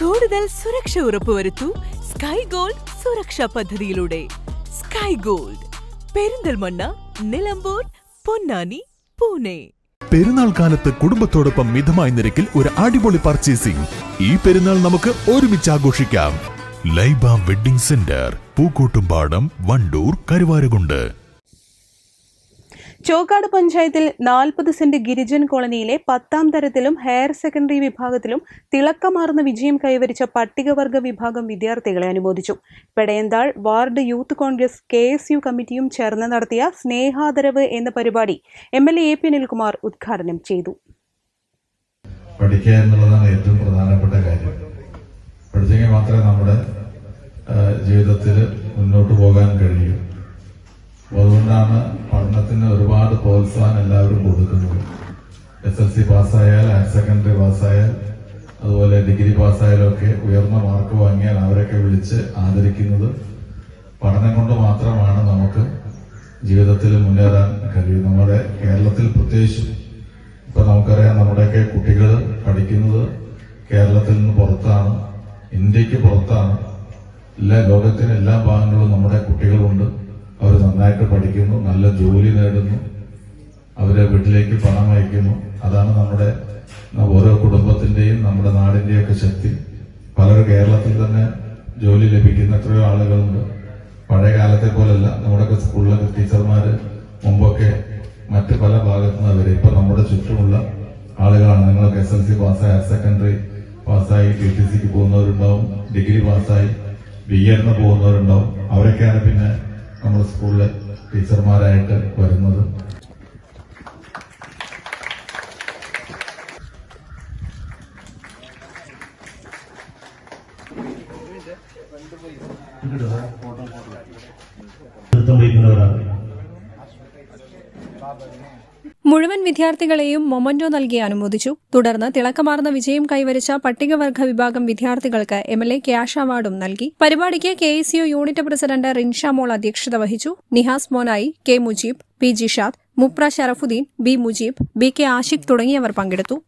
കൂടുതൽ സുരക്ഷ ഉറപ്പുവരുത്തൂ sky Gold സുരക്ഷാ പദ്ധതിയിലൂടെ. Sky Gold Perinthalmanna Nilambur Ponnani Pune. പെരുന്നാൾ കാലത്ത് കുടുംബത്തോടൊപ്പം മിതമായ നിരക്കിൽ ഒരു അടിപൊളി പർച്ചേസിംഗ് ഈ പെരുന്നാൾ നമുക്ക് ഒരുമിച്ച് ആഘോഷിക്കാം. Laiba wedding centre Pookkottumpadam Wandoor Karuvarakundu. Chokkad പഞ്ചായത്തിൽ നാൽപ്പത് സെന്റ് ഗിരിജൻ കോളനിയിലെ പത്താം തരത്തിലും ഹയർ സെക്കൻഡറി വിഭാഗത്തിലും തിളക്കമാർന്ന വിജയം കൈവരിച്ച പട്ടികവർഗ വിഭാഗം വിദ്യാർത്ഥികളെ അനുമോദിച്ചു. Pedayanthal ward youth Congress K S U കമ്മിറ്റിയും ചേർന്ന് നടത്തിയ സ്നേഹാദരവ് എന്ന പരിപാടി M L A P Anilkumar ഉദ്ഘാടനം ചെയ്തു. എന്നുള്ളതാണ് ഏറ്റവും പ്രധാനപ്പെട്ട കാര്യം. മാത്രമേ നമ്മുടെ ജീവിതത്തിൽ മുന്നോട്ട് പോകാൻ കഴിയൂ. അതുകൊണ്ടാണ് പഠനത്തിന് ഒരുപാട് പ്രോത്സാഹനം എല്ലാവരും കൊടുക്കുന്നത് എസ് എൽ സി പാസ്സായാൽ ഹയർ സെക്കൻഡറി പാസ്സായാൽ അതുപോലെ ഡിഗ്രി പാസ്സായാലൊക്കെ ഉയർന്ന മാർക്ക് വാങ്ങിയാൽ അവരൊക്കെ വിളിച്ച് ആദരിക്കുന്നത് പഠനം കൊണ്ട് മാത്രമാണ് നമുക്ക് ജീവിതത്തിൽ മുന്നേറാൻ കഴിയും നമ്മുടെ കേരളത്തിൽ പ്രത്യേകിച്ചും ഇപ്പൊ നമുക്കറിയാം നമ്മുടെയൊക്കെ കുട്ടികൾ പഠിക്കുന്നത് കേരളത്തിൽ നിന്ന് പുറത്താണ് ഇന്ത്യയ്ക്ക് പുറത്താണ്. എല്ലാ ലോകത്തിന് എല്ലാ ഭാഗങ്ങളിലും പഠിക്കുന്നു നല്ല ജോലി നേടുന്നു അവരെ വീട്ടിലേക്ക് പണം അയക്കുന്നു. അതാണ് നമ്മുടെ ഓരോ കുടുംബത്തിന്റെയും നമ്മുടെ നാടിന്റെയും ഒക്കെ ശക്തി. പലരും കേരളത്തിൽ തന്നെ ജോലി ലഭിക്കുന്ന എത്രയോ ആളുകളുണ്ട്. പഴയ കാലത്തെ പോലല്ല നമ്മുടെയൊക്കെ സ്കൂളിലൊക്കെ ടീച്ചർമാര് മുമ്പൊക്കെ മറ്റ് പല ഭാഗത്തു നിന്ന് അവർ ഇപ്പൊ നമ്മുടെ ചുറ്റുമുള്ള ആളുകളാണ്. നിങ്ങളൊക്കെ എസ് എൽ സി പാസ്സായി ഹയർ സെക്കൻഡറി പാസ്സായി ടി ടി സിക്ക് പോകുന്നവരുണ്ടാവും ഡിഗ്രി പാസ്സായി ബി എഡിന് പോകുന്നവരുണ്ടാവും. അവരൊക്കെയാണ് പിന്നെ നമ്മുടെ സ്കൂളിലെ ടീച്ചർമാരായിട്ട് വരുന്നത്. നൃത്തം വഹിക്കുന്നവരാണ് മുഴുവൻ വിദ്യാർത്ഥികളെയും മൊമന്റോ നൽകി അനുമോദിച്ചു. തുടർന്ന് തിളക്കമാർന്ന വിജയം കൈവരിച്ച പട്ടികവർഗ വിഭാഗം വിദ്യാർത്ഥികൾക്ക് എം എൽ എ ക്യാഷ് അവാർഡും നൽകി. പരിപാടിക്ക് K S U unit president Rinsha Mol അധ്യക്ഷത വഹിച്ചു. Nihas Monayi K Mujeeb P Jishad Mupra Sharafuddin B Mujeeb B K Ashiq തുടങ്ങിയവർ പങ്കെടുത്തു.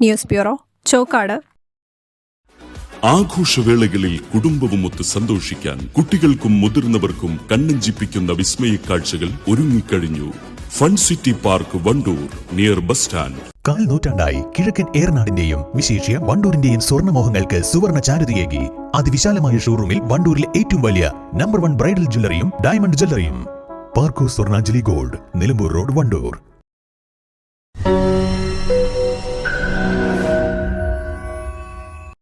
News bureau Chokkad. ആഘോഷവേളകളിൽ കുടുംബവുമൊത്ത് സന്തോഷിക്കാൻ കുട്ടികൾക്കും മുതിർന്നവർക്കും കണ്ണഞ്ചിപ്പിക്കുന്ന വിസ്മയ കാഴ്ചകൾ ഒരുങ്ങിക്കഴിഞ്ഞു. Fun city park Wandoor near bus stand കാൽ നൂറ്റാണ്ടായി കിഴക്കൻ ഏറനാടിന്റെയും വിശേഷ്യ വണ്ടൂരിന്റെയും സ്വർണമോഹങ്ങൾക്ക് സുവർണ ചാരുതയേകി. അതിവിശാലമായ ഷോറൂമിൽ വണ്ടൂരിലെ ഏറ്റവും വലിയ നമ്പർ വൺ ബ്രൈഡൽ ജ്വല്ലറിയും diamond ജ്വല്ലറിയും Parco Swarnanjali Gold Nilambur road Wandoor.